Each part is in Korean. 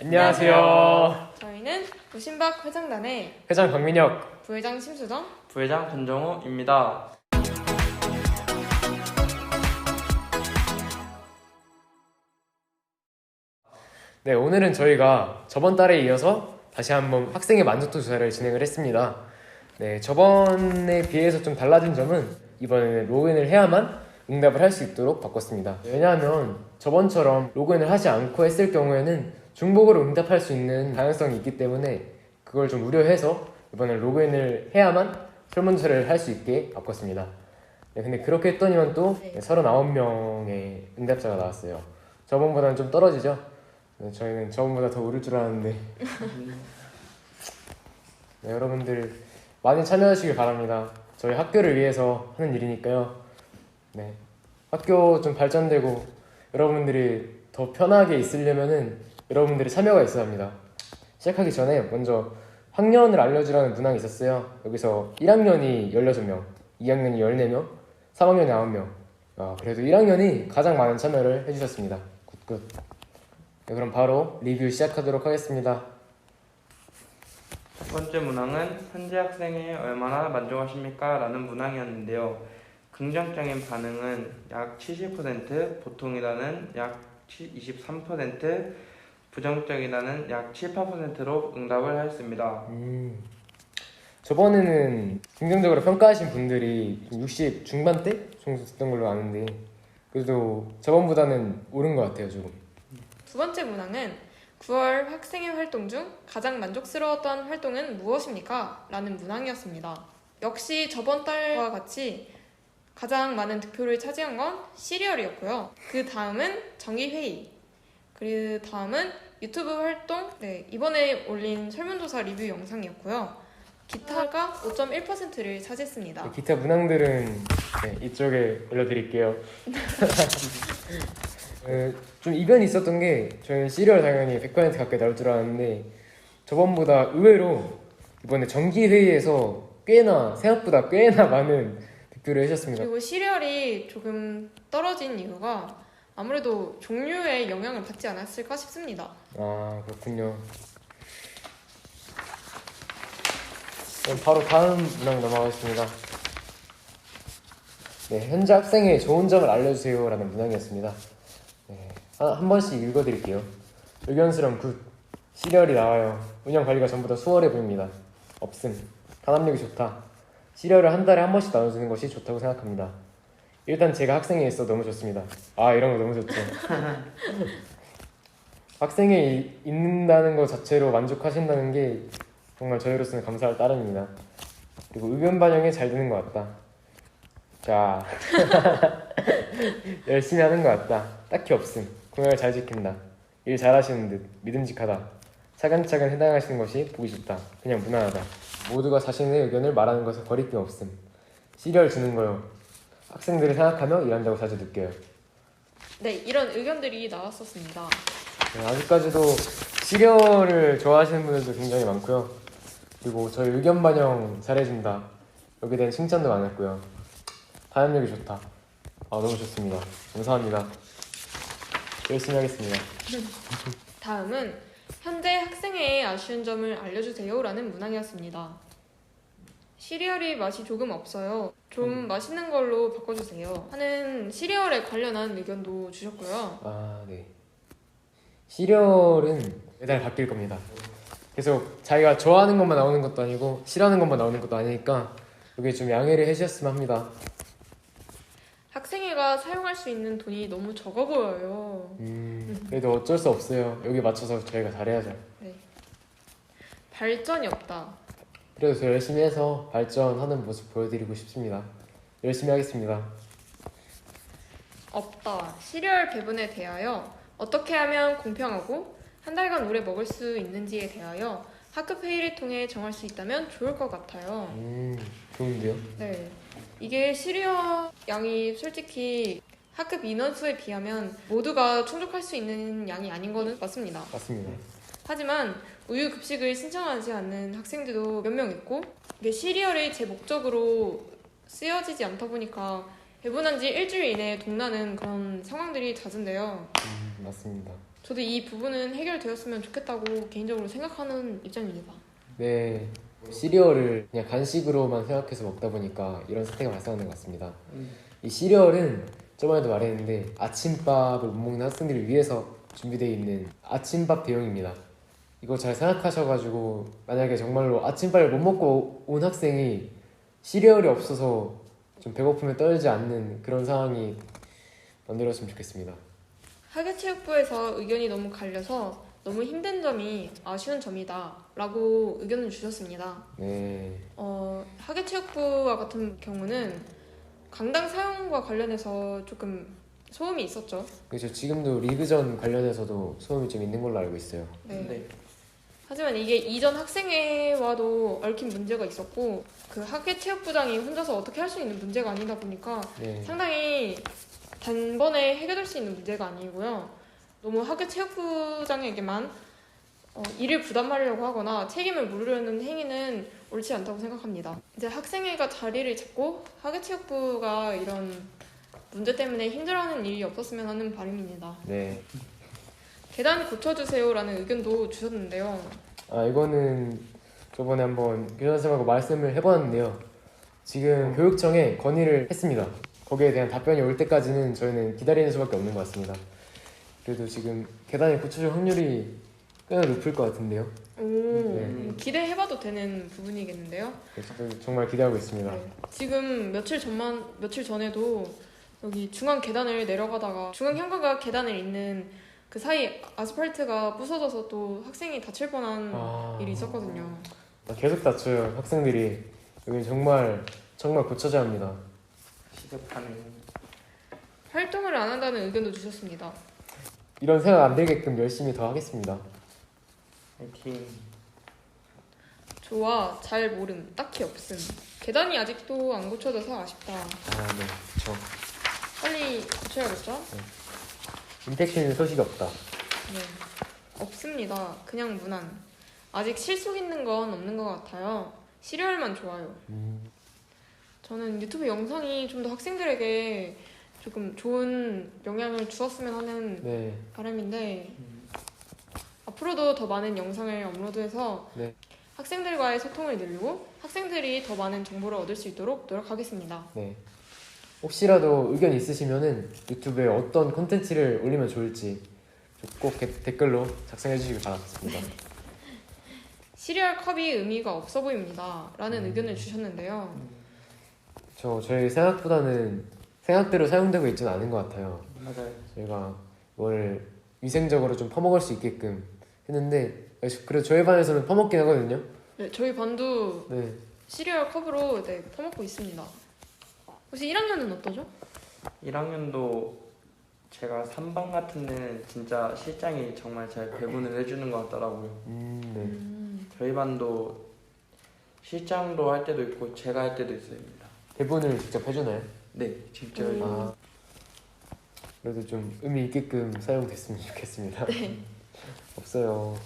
안녕하세요. 저희는 무신박 회장단의 회장 박민혁. 부회장 심수정 부회장 권정우입니다. 네, 오늘은 저희가 저번 달에 이어서 다시 한번 학생의 만족도 조사를 진행을 했습니다. 네, 저번에 비해서 좀 달라진 점은 이번에는 로그인을 해야만 응답을 할 수 있도록 바꿨습니다. 왜냐하면 저번처럼 로그인을 하지 않고 했을 경우에는 중복으로 응답할 수 있는 가능성이 있기 때문에 그걸 좀 우려해서 이번에 로그인을 해야만 설문조사를 할 수 있게 바꿨습니다. 네, 근데 그렇게 했더니만 또 네. 39명의 응답자가 나왔어요. 저번보다는 좀 떨어지죠? 네, 저희는 저번보다 더 오를 줄 알았는데 네, 여러분들 많이 참여하시길 바랍니다. 저희 학교를 위해서 하는 일이니까요. 네, 학교 좀 발전되고 여러분들이 더 편하게 있으려면은 여러분들의 참여가 있어야 합니다. 시작하기 전에 먼저 학년을 알려주라는 문항이 있었어요. 여기서 1학년이 16명, 2학년이 14명, 3학년이 9명. 아, 그래도 1학년이 가장 많은 참여를 해주셨습니다. 굿굿. 네, 그럼 바로 리뷰 시작하도록 하겠습니다. 첫 번째 문항은 현재 학생이 얼마나 만족하십니까? 라는 문항이었는데요. 긍정적인 반응은 약 70%, 보통이다는 약 23%, 부정적이다는 약 7, 8%로 응답을 하였습니다. 음, 저번에는 긍정적으로 평가하신 분들이 60 중반대 정도 됐던 걸로 아는데 그래도 저번보다는 오른 것 같아요 조금. 두 번째 문항은 9월 학생회 활동 중 가장 만족스러웠던 활동은 무엇입니까? 라는 문항이었습니다. 역시 저번 달과 같이 가장 많은 득표를 차지한 건 시리얼이었고요. 그 다음은 정기회의. 그 다음은 유튜브 활동. 네, 이번에 올린 설문조사 리뷰 영상이었고요. 기타가 5.1%를 차지했습니다. 네, 기타 문항들은 네, 이쪽에 올려드릴게요. 어, 좀 이변이 있었던 게 저희는 시리얼 당연히 100% 가까이 나올 줄 알았는데 저번보다 의외로 이번에 정기 회의에서 꽤나 생각보다 꽤나 많은 득표를 해주셨습니다. 그리고 시리얼이 조금 떨어진 이유가 아무래도 종류에 영향을 받지 않았을까 싶습니다. 아 그렇군요. 그럼 바로 다음 문항 넘어가겠습니다. 네, 현재 학생의 좋은 점을 알려주세요라는 문항이었습니다. 네, 한, 한 번씩 읽어드릴게요. 의견수렴 굿. 시리얼이 나와요. 운영 관리가 전부 다 수월해 보입니다. 없음. 단합력이 좋다. 시리얼을 한 달에 한 번씩 나눠주는 것이 좋다고 생각합니다. 일단 제가 학생에 있어 너무 좋습니다. 아 이런 거 너무 좋죠. 학생에 이- 있는다는 것 자체로 만족하신다는 게 정말 저희로서는 감사할 따름입니다. 그리고 의견 반영이 잘 되는 것 같다. 자, 열심히 하는 것 같다. 딱히 없음. 공약을 잘 지킨다. 일 잘하시는 듯 믿음직하다. 차근차근 해당하시는 것이 보기 좋다. 그냥 무난하다. 모두가 자신의 의견을 말하는 것에 거리낌 없음. 시리얼 주는 거요. 학생들을 생각하며 일한다고 자주 느껴요. 네, 이런 의견들이 나왔었습니다. 네, 아직까지도 시리얼을 좋아하시는 분들도 굉장히 많고요. 그리고 저희 의견 반영 잘해준다. 여기에 대한 칭찬도 많았고요. 단합력이 좋다. 아 너무 좋습니다. 감사합니다. 열심히 하겠습니다. 다음은 현재 학생회의 아쉬운 점을 알려주세요 라는 문항이었습니다. 시리얼이 맛이 조금 없어요. 좀 맛있는 걸로 바꿔주세요. 하는 시리얼에 관련한 의견도 주셨고요. 아 네. 시리얼은 매달 바뀔 겁니다. 계속 자기가 좋아하는 것만 나오는 것도 아니고 싫어하는 것만 나오는 것도 아니니까 여기 좀 양해를 해주셨으면 합니다. 학생회가 사용할 수 있는 돈이 너무 적어 보여요. 음, 그래도 어쩔 수 없어요. 여기 맞춰서 저희가 잘해야죠. 네. 발전이 없다. 그래도 더 열심히 해서 발전하는 모습 보여드리고 싶습니다. 열심히 하겠습니다. 없다. 시리얼 배분에 대하여 어떻게 하면 공평하고 한 달간 오래 먹을 수 있는지에 대하여 학급 회의를 통해 정할 수 있다면 좋을 것 같아요. 음, 좋은데요? 네. 이게 시리얼 양이 솔직히 학급 인원수에 비하면 모두가 충족할 수 있는 양이 아닌 거는 맞습니다. 맞습니다. 하지만 우유 급식을 신청하지 않는 학생들도 몇 명 있고 이게 시리얼이 제 목적으로 쓰여지지 않다 보니까 배분한 지 일주일 이내에 동나는 그런 상황들이 잦은데요. 음, 맞습니다. 저도 이 부분은 해결되었으면 좋겠다고 개인적으로 생각하는 입장입니다. 네. 시리얼을 그냥 간식으로만 생각해서 먹다 보니까 이런 사태가 발생하는 것 같습니다. 이 시리얼은 저번에도 말했는데 아침밥을 못 먹는 학생들을 위해서 준비되어 있는 아침밥 대용입니다. 이거 잘 생각하셔가지고 만약에 정말로 아침밥을 못 먹고 온 학생이 시리얼이 없어서 좀 배고픔에 떨지 않는 그런 상황이 만들었으면 좋겠습니다. 하계체육부에서 의견이 너무 갈려서 너무 힘든 점이 아쉬운 점이다 라고 의견을 주셨습니다. 네, 어, 하계체육부와 같은 경우는 강당 사용과 관련해서 조금 소음이 있었죠. 그렇죠. 지금도 리그전 관련해서도 소음이 좀 있는 걸로 알고 있어요. 네. 네. 하지만 이게 이전 학생회와도 얽힌 문제가 있었고 그 학계 체육부장이 혼자서 어떻게 할 수 있는 문제가 아니다 보니까 네, 상당히 단번에 해결될 수 있는 문제가 아니고요. 너무 학교 체육부장에게만 어, 일을 부담하려고 하거나 책임을 물으려는 행위는 옳지 않다고 생각합니다. 이제 학생회가 자리를 잡고 학교체육부가 이런 문제 때문에 힘들어하는 일이 없었으면 하는 바람입니다. 네. 계단 고쳐주세요라는 의견도 주셨는데요. 아 이거는 저번에 한번 교장 선생님하고 말씀을 해봤는데요. 지금 교육청에 건의를 했습니다. 거기에 대한 답변이 올 때까지는 저희는 기다리는 수밖에 없는 것 같습니다. 그래도 지금 계단이 고쳐질 확률이 꽤나 높을 것 같은데요. 오, 네. 기대해봐도 되는 부분이겠는데요. 저도 정말 기대하고 있습니다. 네. 지금 며칠 전만 며칠 전에도 여기 중앙 계단을 내려가다가 중앙 현관과 계단을 잇는 그 사이 아스팔트가 부서져서 또 학생이 다칠 뻔한 아, 일이 있었거든요. 아, 계속 다쳐요 학생들이. 여기 정말 정말 고쳐져야 합니다. 시급하네. 활동을 안 한다는 의견도 주셨습니다. 이런 생각 안 들게끔 열심히 더 하겠습니다. 화이팅. 좋아, 잘 모름, 딱히 없음. 계단이 아직도 안 고쳐져서 아쉽다. 아 네, 그렇죠. 빨리 고쳐야겠죠? 임팩트 소식이 없다. 네. 없습니다. 그냥 무난. 아직 실속 있는 건 없는 것 같아요. 시리얼만 좋아요. 음, 저는 유튜브 영상이 좀 더 학생들에게 조금 좋은 영향을 주었으면 하는 네, 바람인데 음. 앞으로도 더 많은 영상을 업로드해서 네. 학생들과의 소통을 늘리고 학생들이 더 많은 정보를 얻을 수 있도록 노력하겠습니다. 네. 혹시라도 의견 있으시면은 유튜브에 어떤 콘텐츠를 올리면 좋을지 꼭 게- 댓글로 작성해 주시기 바라겠습니다. 시리얼 컵이 의미가 없어 보입니다. 라는 음. 의견을 주셨는데요. 저 저희 생각보다는 생각대로 사용되고 있지는 않은 것 같아요. 맞아요. 저희가 이걸 위생적으로 좀 퍼먹을 수 있게끔 했는데 그래도 저희 반에서는 퍼먹긴 하거든요. 네, 저희 반도 네. 시리얼 컵으로 네, 퍼먹고 있습니다. 혹시 1학년은 어떠죠? 1학년도 제가 3반 같은 데는 진짜 실장이 정말 잘 배분을 해주는 것 같더라고요. 음, 네. 음, 저희 반도 실장도 할 때도 있고 제가 할 때도 있습니다. 대본을 직접 해주나요? 네, 직접 음. 아. 그래도 좀 의미 있게끔 사용됐으면 좋겠습니다. 네. 없어요.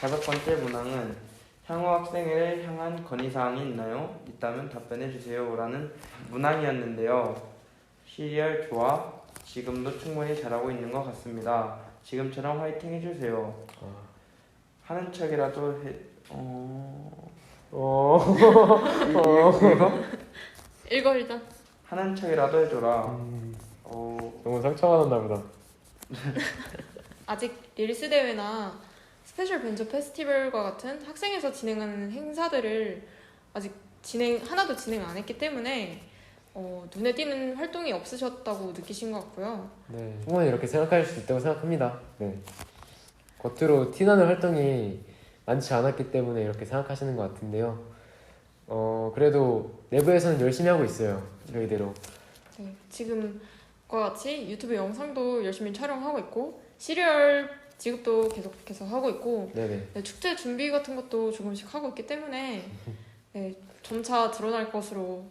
다섯 번째 문항은 향후 학생회를 향한 건의사항이 있나요? 있다면 답변해 주세요라는 문항이었는데요. 시리얼 좋아. 지금도 충분히 잘하고 있는 것 같습니다. 지금처럼 화이팅 해주세요. 아. 하는 척이라도 해. 어... 어. 이- 이거 읽어 일단. 하는 척이라도 해줘라. 음, 어... 너무 상처받았나 보다. 아직 릴스 대회나 스페셜 벤처 페스티벌과 같은 학생에서 진행하는 행사들을 아직 진행 하나도 진행 안 했기 때문에 어, 눈에 띄는 활동이 없으셨다고 느끼신 것 같고요. 네, 충분히 이렇게 생각할 수 있다고 생각합니다. 네. 겉으로 티나는 활동이 많지 않았기 때문에 이렇게 생각하시는 것 같은데요. 어, 그래도 내부에서는 열심히 하고 있어요. 저희대로. 네, 지금과 같이 유튜브 영상도 열심히 촬영하고 있고 시리얼 지급도 계속해서 하고 있고 네네. 네, 축제 준비 같은 것도 조금씩 하고 있기 때문에 네, 점차 드러날 것으로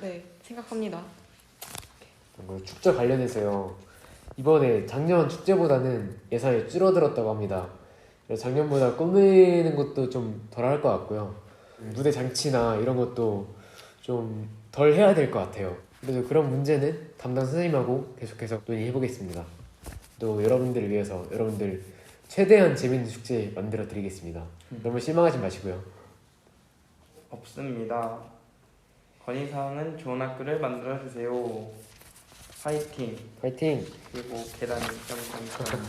네, 생각합니다. 축제 관련해서요. 이번에 작년 축제보다는 예산이 줄어들었다고 합니다. 작년보다 꾸미는 것도 좀 덜 할 것 같고요. 무대 장치나 이런 것도 좀 덜 해야 될 것 같아요. 그래서 그런 문제는 담당 선생님하고 계속해서 논의해 보겠습니다. 또 여러분들을 위해서 여러분들 최대한 재밌는 축제 만들어 드리겠습니다. 너무 실망하지 마시고요. 없습니다. 건의사항은 좋은 학교를 만들어 주세요. 화이팅. 파이팅! 그리고 계단이 점점점.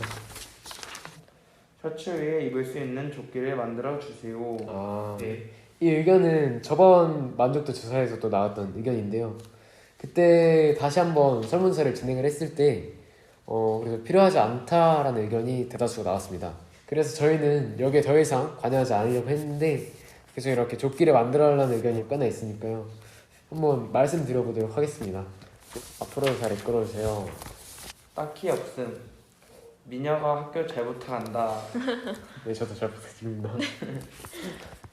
셔츠 위에 입을 수 있는 조끼를 만들어 주세요. 아, 네. 이 의견은 저번 만족도 조사에서 또 나왔던 의견인데요. 그때 다시 한번 설문조사를 진행을 했을 때, 어, 그래서 필요하지 않다라는 의견이 대다수가 나왔습니다. 그래서 저희는 여기에 더 이상 관여하지 않으려고 했는데, 그래서 이렇게 조끼를 만들어달라는 의견이 꽤나 있으니까요. 한번 말씀드려보도록 하겠습니다. 앞으로 잘 이끌어주세요. 딱히 없음. 미녀가 학교 잘 부탁한다. 네, 저도 잘 부탁드립니다.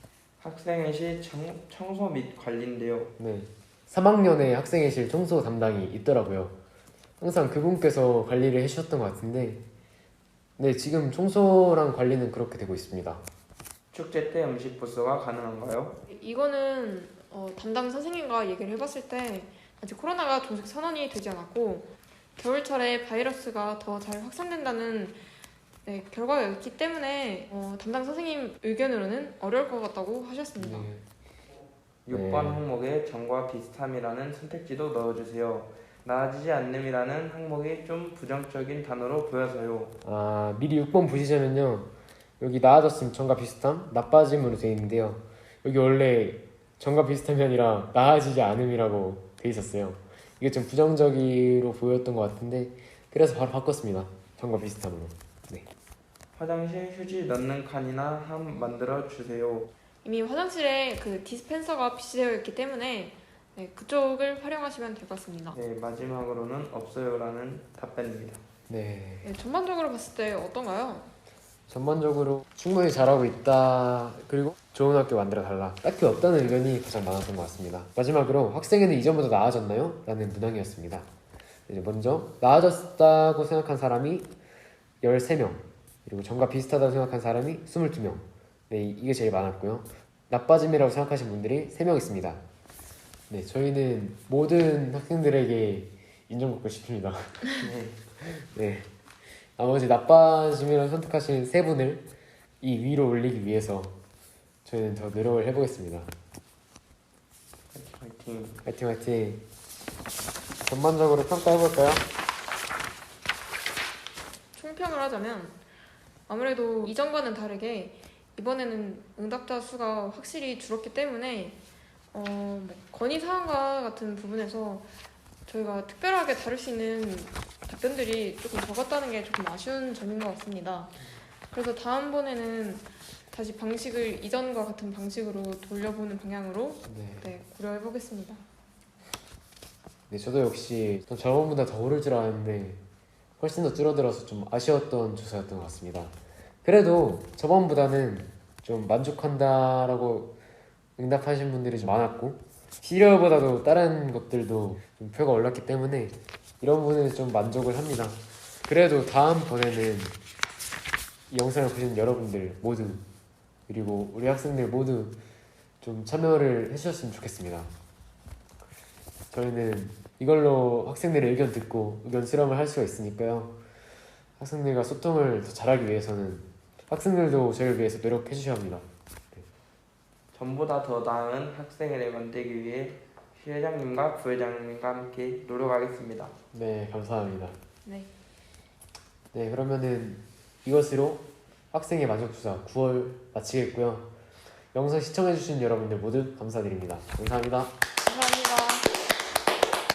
학생회실 청, 청소 및 관리인데요. 네. 3학년에 학생회실 청소 담당이 있더라고요. 항상 그분께서 관리를 해주셨던 것 같은데, 네, 지금 청소랑 관리는 그렇게 되고 있습니다. 축제 때 음식 부스가 가능한가요? 이거는 어, 담당 선생님과 얘기를 해봤을 때 아직 코로나가 정식 선언이 되지 않았고 겨울철에 바이러스가 더 잘 확산된다는 네, 결과가 있기 때문에 어, 담당 선생님 의견으로는 어려울 것 같다고 하셨습니다. 네. 6번 네. 항목에 전과 비슷함이라는 선택지도 넣어주세요. 나아지지 않음이라는 항목이 좀 부정적인 단어로 보여서요. 아, 미리 6번 보시자면요. 여기 나아졌음 전과 비슷함, 나빠짐으로 되어 있는데요. 여기 원래 전과 비슷함이 아니라 나아지지 않음이라고 돼 있었어요. 이게 좀 부정적으로 보였던 것 같은데, 그래서 바로 바꿨습니다. 전과 비슷함으로. 화장실 휴지 넣는 칸이나 함 만들어 주세요. 이미 화장실에 그 디스펜서가 비치되어 있기 때문에 네, 그쪽을 활용하시면 될 것 같습니다. 네, 마지막으로는 없어요라는 답변입니다. 네. 네, 전반적으로 봤을 때 어떤가요? 전반적으로 충분히 잘하고 있다. 그리고 좋은 학교 만들어 달라. 딱히 없다는 의견이 가장 많았던 것 같습니다. 마지막으로 학생회는 이전보다 나아졌나요? 라는 문항이었습니다. 이제 먼저 나아졌다고 생각한 사람이 13명. 그리고 전과 비슷하다고 생각한 사람이 22명. 네, 이- 이게 제일 많았고요. 나빠짐이라고 생각하신 분들이 3명 있습니다. 네, 저희는 모든 학생들에게 인정받고 싶습니다. 네, 네. 나머지 나빠짐이라고 선택하신 세 분을 이 위로 올리기 위해서 저희는 더 노력을 해보겠습니다. 화이팅. 화이팅 화이팅. 전반적으로 평가해볼까요? 총평을 하자면 아무래도 이전과는 다르게 이번에는 응답자 수가 확실히 줄었기 때문에 어, 뭐 건의 사항과 같은 부분에서 저희가 특별하게 다룰 수 있는 답변들이 조금 적었다는 게 조금 아쉬운 점인 것 같습니다. 그래서 다음번에는 다시 방식을 이전과 같은 방식으로 돌려보는 방향으로 네. 네, 고려해 보겠습니다. 네, 저도 역시 전 저번보다 더 오를 줄 알았는데 훨씬 더 줄어들어서 좀 아쉬웠던 조사였던 것 같습니다. 그래도 저번보다는 좀 만족한다라고 응답하신 분들이 좀 많았고 시리얼보다도 다른 것들도 좀 표가 올랐기 때문에 이런 부분에 좀 만족을 합니다. 그래도 다음번에는 이 영상을 보시는 여러분들 모두 그리고 우리 학생들 모두 좀 참여를 해주셨으면 좋겠습니다. 저희는 이걸로 학생들의 의견 듣고 의견 수렴을 할 수가 있으니까요. 학생들과 소통을 더 잘하기 위해서는 학생들도 저희를 위해서 노력해 주셔야 합니다. 전보다 더 나은 학생회를 만들기 위해 회장님과 부회장님과 함께 노력하겠습니다. 네, 감사합니다. 네. 네, 그러면은 이것으로 학생의 만족조사 9월 마치겠고요. 영상 시청해주신 여러분들 모두 감사드립니다. 감사합니다.